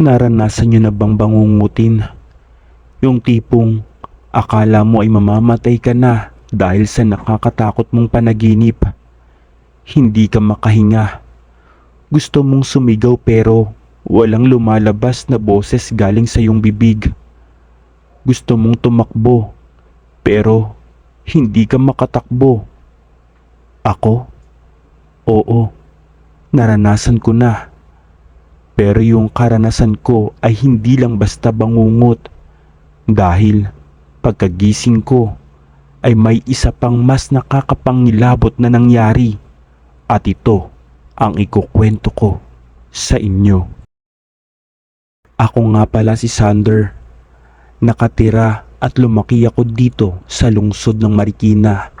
Naranasan nyo na bang bangungutin? Yung tipong akala mo ay mamamatay ka na dahil sa nakakatakot mong panaginip. Hindi ka makahinga. Gusto mong sumigaw pero walang lumalabas na boses galing sa iyong bibig. Gusto mong tumakbo pero hindi ka makatakbo. Ako? Oo, naranasan ko na. Pero yung karanasan ko ay hindi lang basta bangungot dahil pagkagising ko ay may isa pang mas nakakapangilabot na nangyari at ito ang ikukwento ko sa inyo. Ako nga pala si Sander. Nakatira at lumaki ako dito sa lungsod ng Marikina.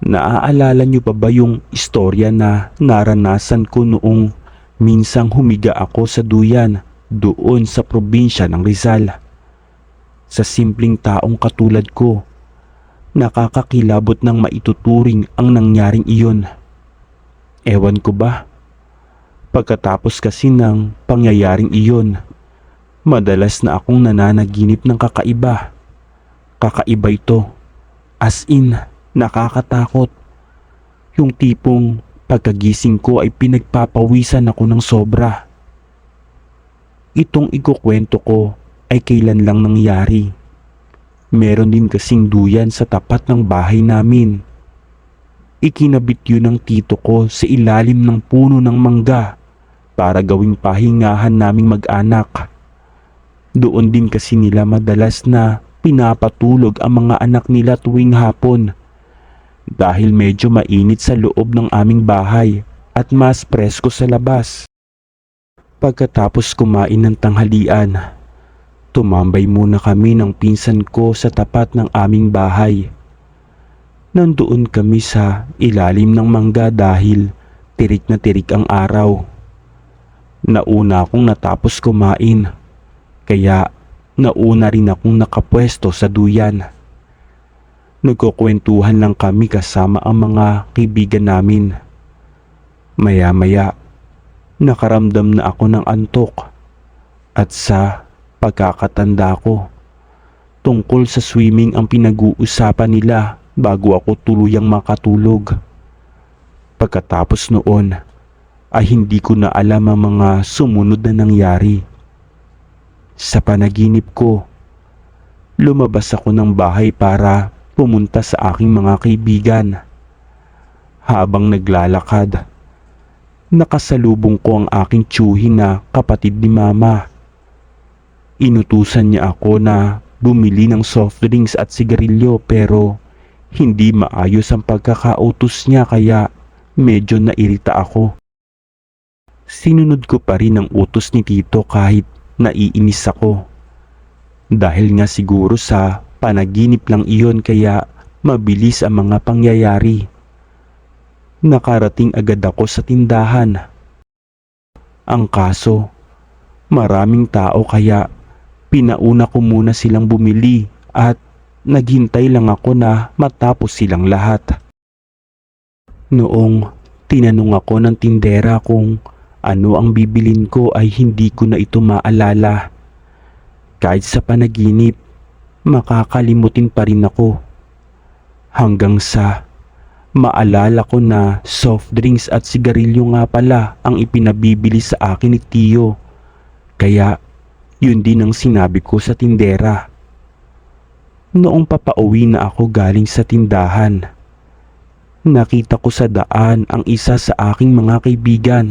Naaalala niyo pa ba yung istorya na naranasan ko noong Minsang humiga ako sa duyan doon sa probinsya ng Rizal. Sa simpleng taong katulad ko, nakakakilabot ng maituturing ang nangyaring iyon. Ewan ko ba? Pagkatapos kasi ng pangyayaring iyon, madalas na akong nananaginip ng kakaiba. Kakaiba ito. As in, nakakatakot. Yung tipong Pagkagising ko ay pinagpapawisan ako ng sobra. Itong ikukwento ko ay kailan lang nangyari. Meron din kasing duyan sa tapat ng bahay namin. Ikinabit yun ng tito ko sa ilalim ng puno ng mangga para gawing pahingahan naming mag-anak. Doon din kasi nila madalas na pinapatulog ang mga anak nila tuwing hapon dahil medyo mainit sa loob ng aming bahay at mas presko sa labas. Pagkatapos kumain ng tanghalian, tumambay muna kami ng pinsan ko sa tapat ng aming bahay. Nandoon kami sa ilalim ng mangga dahil tirik na tirik ang araw. Nauna akong natapos kumain, kaya nauna rin akong nakapwesto sa duyan. Nagkukwentuhan lang kami kasama ang mga kaibigan namin. Maya-maya, nakaramdam na ako ng antok at sa pagkakatanda ko, tungkol sa swimming ang pinag-uusapan nila bago ako tuluyang makatulog. Pagkatapos noon, ay hindi ko na alam ang mga sumunod na nangyari. Sa panaginip ko, lumabas ako ng bahay para pumunta sa aking mga kaibigan. Habang naglalakad, nakasalubong ko ang aking tiyuhin na kapatid ni mama. Inutusan niya ako na bumili ng soft drinks at sigarilyo pero hindi maayos ang pagkakautos niya kaya medyo nairita ako. Sinunod ko pa rin ang utos ni Tito kahit naiinis ako. Dahil nga siguro sa Panaginip lang iyon kaya mabilis ang mga pangyayari. Nakarating agad ako sa tindahan. Ang kaso, maraming tao kaya pinauna ko muna silang bumili at naghintay lang ako na matapos silang lahat. Noong tinanong ako ng tindera kung ano ang bibilin ko ay hindi ko na ito maalala. Kahit sa panaginip, makakalimutin pa rin ako. Hanggang sa maalala ko na soft drinks at sigarilyo nga pala ang ipinabibili sa akin ni Tio. Kaya yun din ang sinabi ko sa tindera. Noong papauwi na ako galing sa tindahan, nakita ko sa daan ang isa sa aking mga kaibigan.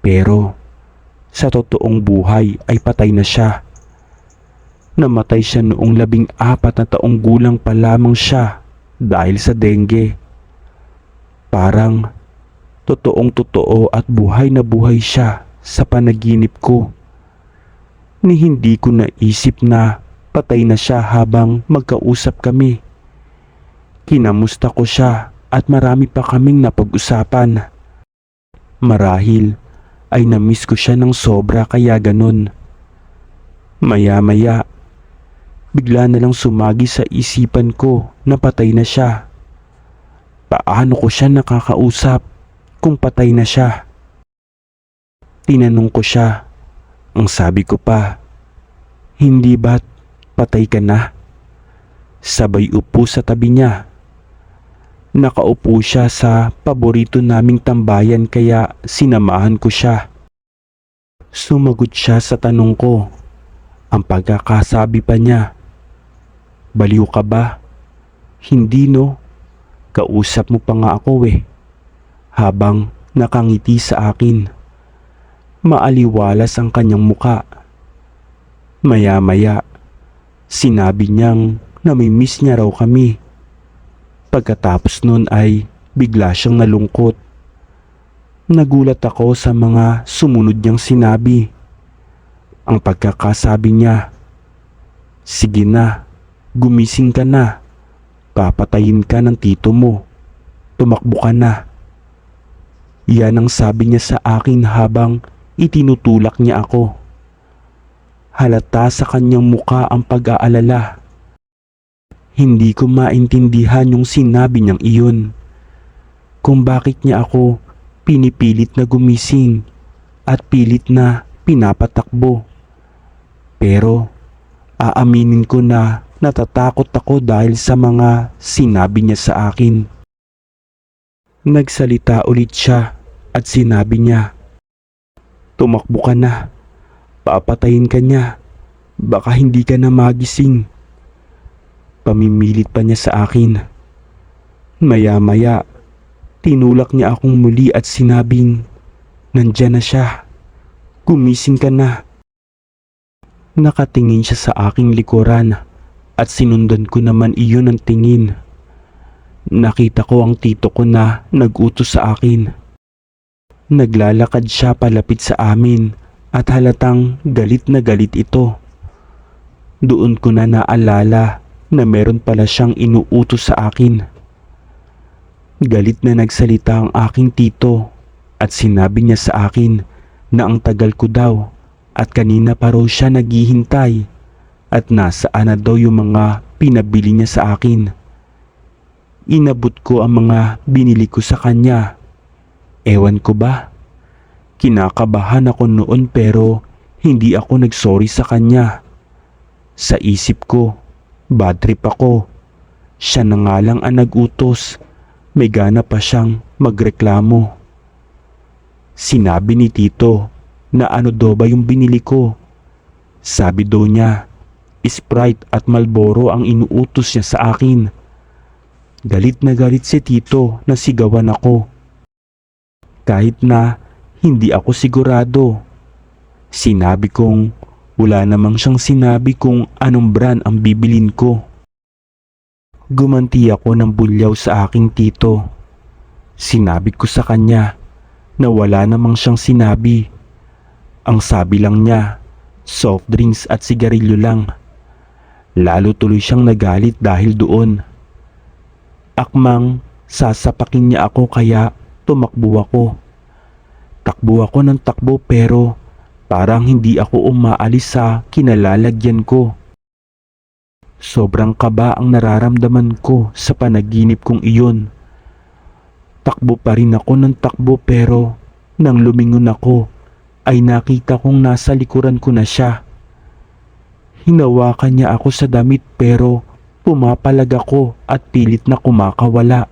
Pero sa totoong buhay ay patay na siya. Namatay siya noong labing apat na taong gulang pa lamang siya dahil sa dengue. Parang totoong totoo at buhay na buhay siya sa panaginip ko. ni hindi ko naisip na patay na siya habang magkausap kami. Kinamusta ko siya at marami pa kaming napag-usapan. Marahil ay namiss ko siya ng sobra kaya ganun. Maya-maya, bigla na lang sumagi sa isipan ko na patay na siya. Paano ko siya nakakausap kung patay na siya? Tinanong ko siya. Ang sabi ko pa, hindi ba't patay ka na? Sabay upo sa tabi niya. Nakaupo siya sa paborito naming tambayan kaya sinamahan ko siya. Sumagot siya sa tanong ko. Ang pagkakasabi pa niya, Baliw ka ba? Hindi no. Kausap mo pa nga ako eh. Habang nakangiti sa akin. Maaliwalas ang kanyang muka. Maya-maya, sinabi niyang namimiss niya raw kami. Pagkatapos nun ay bigla siyang nalungkot. Nagulat ako sa mga sumunod niyang sinabi. Ang pagkakasabi niya, Sige na, gumising ka na. Papatayin ka ng tito mo. Tumakbo ka na. Yan ang sabi niya sa akin habang itinutulak niya ako. Halata sa kanyang muka ang pag-aalala. Hindi ko maintindihan yung sinabi niyang iyon. Kung bakit niya ako pinipilit na gumising at pilit na pinapatakbo. Pero aaminin ko na natatakot ako dahil sa mga sinabi niya sa akin. Nagsalita ulit siya at sinabi niya, Tumakbo ka na, papatayin ka niya, baka hindi ka na magising. Pamimilit pa niya sa akin. Maya-maya, tinulak niya akong muli at sinabing, Nandyan na siya, gumising ka na. Nakatingin siya sa aking likuran at sinundan ko naman iyon ng tingin. Nakita ko ang tito ko na nagutos sa akin. Naglalakad siya palapit sa amin at halatang galit na galit ito. Doon ko na naalala na meron pala siyang inuutos sa akin. Galit na nagsalita ang aking tito at sinabi niya sa akin na ang tagal ko daw at kanina pa raw siya naghihintay at nasaan na daw yung mga pinabili niya sa akin. Inabot ko ang mga binili ko sa kanya. Ewan ko ba? Kinakabahan ako noon pero hindi ako nagsorry sa kanya. Sa isip ko, bad trip ako. Siya na nga lang ang nagutos. May gana pa siyang magreklamo. Sinabi ni Tito na ano daw ba yung binili ko. Sabi daw niya, Sprite at Malboro ang inuutos niya sa akin. Galit na galit si Tito na sigawan ako. Kahit na hindi ako sigurado. Sinabi kong wala namang siyang sinabi kung anong brand ang bibilin ko. Gumanti ako ng bulyaw sa aking tito. Sinabi ko sa kanya na wala namang siyang sinabi. Ang sabi lang niya, soft drinks at sigarilyo lang. Lalo tuloy siyang nagalit dahil doon. Akmang sasapakin niya ako kaya tumakbo ako. Takbo ako ng takbo pero parang hindi ako umaalis sa kinalalagyan ko. Sobrang kaba ang nararamdaman ko sa panaginip kong iyon. Takbo pa rin ako ng takbo pero nang lumingon ako ay nakita kong nasa likuran ko na siya. Hinawakan niya ako sa damit pero pumapalag ako at pilit na kumakawala.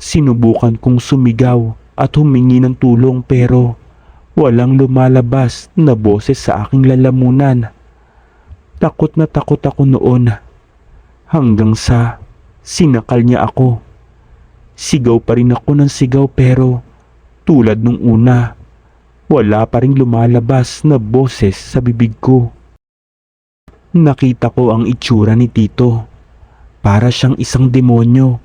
Sinubukan kong sumigaw at humingi ng tulong pero walang lumalabas na boses sa aking lalamunan. Takot na takot ako noon hanggang sa sinakal niya ako. Sigaw pa rin ako ng sigaw pero tulad nung una, wala pa rin lumalabas na boses sa bibig ko. Nakita ko ang itsura ni Tito. Para siyang isang demonyo.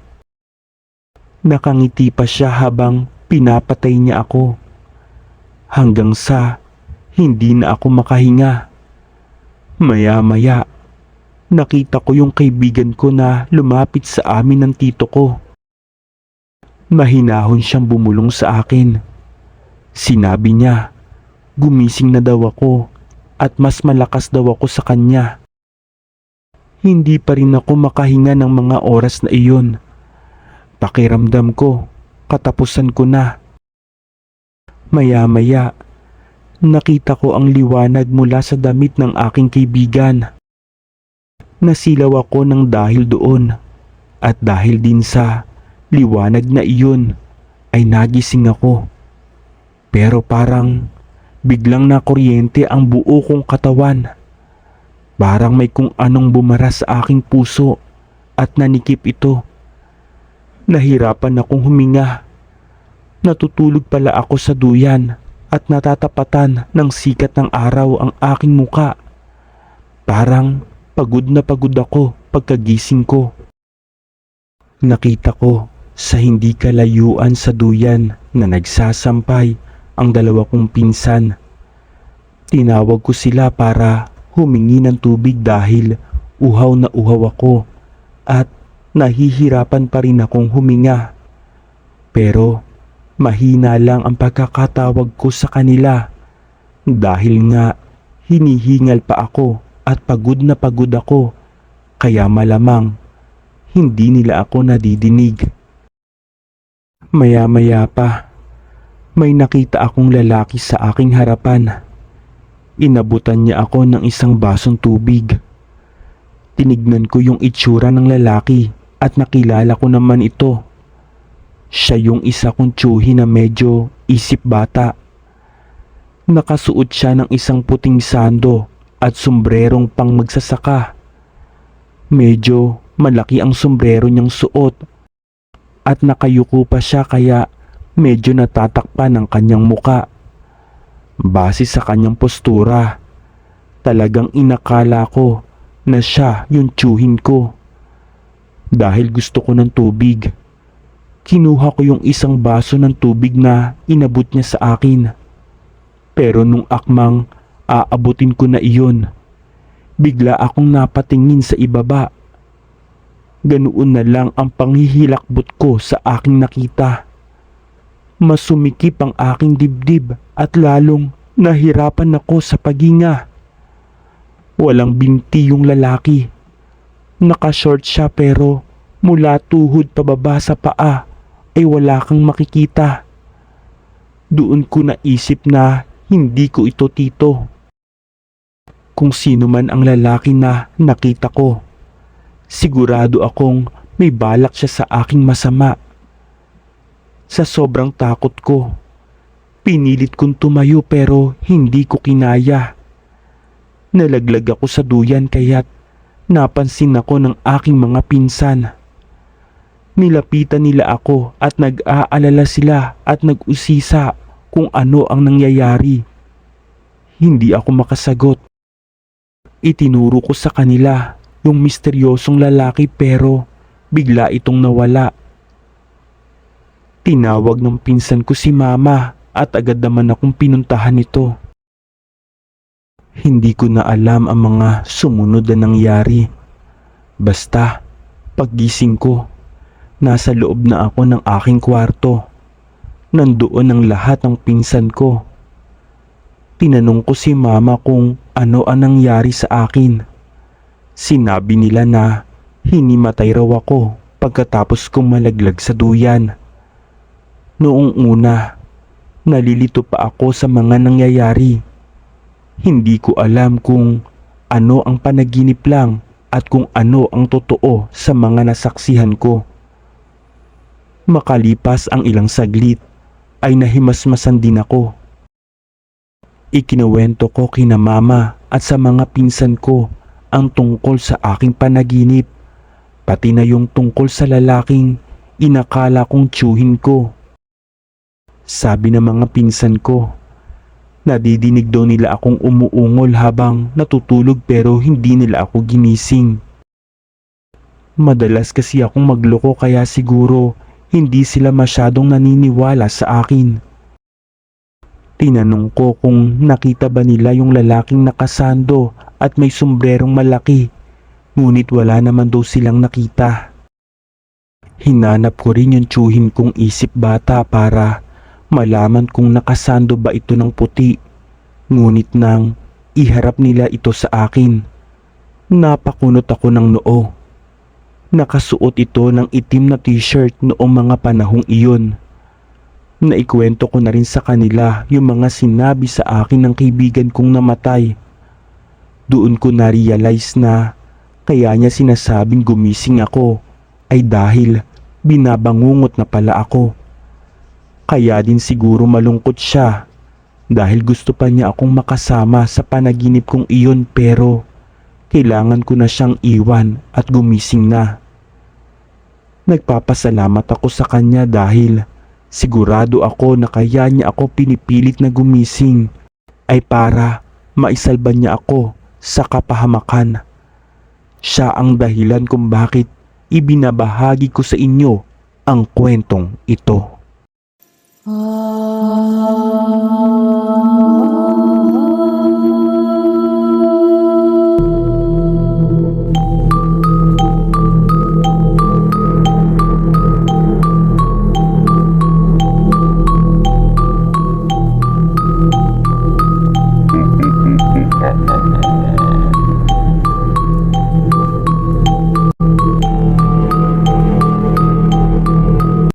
Nakangiti pa siya habang pinapatay niya ako. Hanggang sa hindi na ako makahinga. Maya-maya, nakita ko yung kaibigan ko na lumapit sa amin ng tito ko. Mahinahon siyang bumulong sa akin. Sinabi niya, gumising na daw ako at mas malakas daw ako sa kanya. Hindi pa rin ako makahinga ng mga oras na iyon. Pakiramdam ko, katapusan ko na. Maya-maya, nakita ko ang liwanag mula sa damit ng aking kaibigan. Nasilaw ako ng dahil doon at dahil din sa liwanag na iyon ay nagising ako. Pero parang biglang nakuryente ang buo kong katawan. Parang may kung anong bumara sa aking puso at nanikip ito. Nahirapan akong huminga. Natutulog pala ako sa duyan at natatapatan ng sikat ng araw ang aking muka. Parang pagod na pagod ako pagkagising ko. Nakita ko sa hindi kalayuan sa duyan na nagsasampay ang dalawa kong pinsan. Tinawag ko sila para humingi ng tubig dahil uhaw na uhaw ako at nahihirapan pa rin akong huminga. Pero mahina lang ang pagkakatawag ko sa kanila dahil nga hinihingal pa ako at pagod na pagod ako kaya malamang hindi nila ako nadidinig. Maya-maya pa, may nakita akong lalaki sa aking harapan. Inabutan niya ako ng isang basong tubig. Tinignan ko yung itsura ng lalaki at nakilala ko naman ito. Siya yung isa kong tsuhi na medyo isip bata. Nakasuot siya ng isang puting sando at sombrerong pang magsasaka. Medyo malaki ang sombrero niyang suot at nakayuko pa siya kaya medyo natatakpan ang kanyang muka. Base sa kanyang postura, talagang inakala ko na siya yung tsuhin ko. Dahil gusto ko ng tubig, kinuha ko yung isang baso ng tubig na inabot niya sa akin. Pero nung akmang aabutin ko na iyon, bigla akong napatingin sa ibaba. Ganoon na lang ang panghihilakbot ko sa aking nakita. Mas sumikip ang aking dibdib at lalong nahirapan ako sa paghinga. Walang binti yung lalaki. Nakashort siya pero mula tuhod pababa sa paa ay wala kang makikita. Doon ko naisip na hindi ko ito tito. Kung sino man ang lalaki na nakita ko, sigurado akong may balak siya sa aking masama. Sa sobrang takot ko, pinilit kong tumayo pero hindi ko kinaya. Nalaglag ako sa duyan kaya't napansin ako ng aking mga pinsan. Nilapitan nila ako at nag-aalala sila at nag-usisa kung ano ang nangyayari. Hindi ako makasagot. Itinuro ko sa kanila yung misteryosong lalaki pero bigla itong nawala. Tinawag ng pinsan ko si mama at agad naman akong pinuntahan nito. Hindi ko na alam ang mga sumunod na nangyari. Basta, paggising ko, nasa loob na ako ng aking kwarto. Nandoon ang lahat ng pinsan ko. Tinanong ko si mama kung ano ang nangyari sa akin. Sinabi nila na hinimatay raw ako pagkatapos kong malaglag sa duyan. Noong una, nalilito pa ako sa mga nangyayari. Hindi ko alam kung ano ang panaginip lang at kung ano ang totoo sa mga nasaksihan ko. Makalipas ang ilang saglit ay nahimasmasan din ako. Ikinuwento ko kina mama at sa mga pinsan ko ang tungkol sa aking panaginip, pati na yung tungkol sa lalaking inakala kong tsuhin ko. Sabi ng mga pinsan ko, nadidinig daw nila akong umuungol habang natutulog pero hindi nila ako ginising. Madalas kasi akong magloko kaya siguro hindi sila masyadong naniniwala sa akin. Tinanong ko kung nakita ba nila yung lalaking nakasando at may sombrerong malaki. Ngunit wala naman daw silang nakita. Hinanap ko rin yung tsuhin kong isip bata para malaman kung nakasando ba ito ng puti. Ngunit nang iharap nila ito sa akin, napakunot ako ng noo. Nakasuot ito ng itim na t-shirt noong mga panahong iyon. Naikwento ko na rin sa kanila yung mga sinabi sa akin ng kaibigan kong namatay. Doon ko na-realize na kaya niya sinasabing gumising ako ay dahil binabangungot na pala ako. Kaya din siguro malungkot siya dahil gusto pa niya akong makasama sa panaginip kong iyon pero kailangan ko na siyang iwan at gumising na. Nagpapasalamat ako sa kanya dahil sigurado ako na kaya niya ako pinipilit na gumising ay para maisalba niya ako sa kapahamakan. Siya ang dahilan kung bakit ibinabahagi ko sa inyo ang kwentong ito. Oh.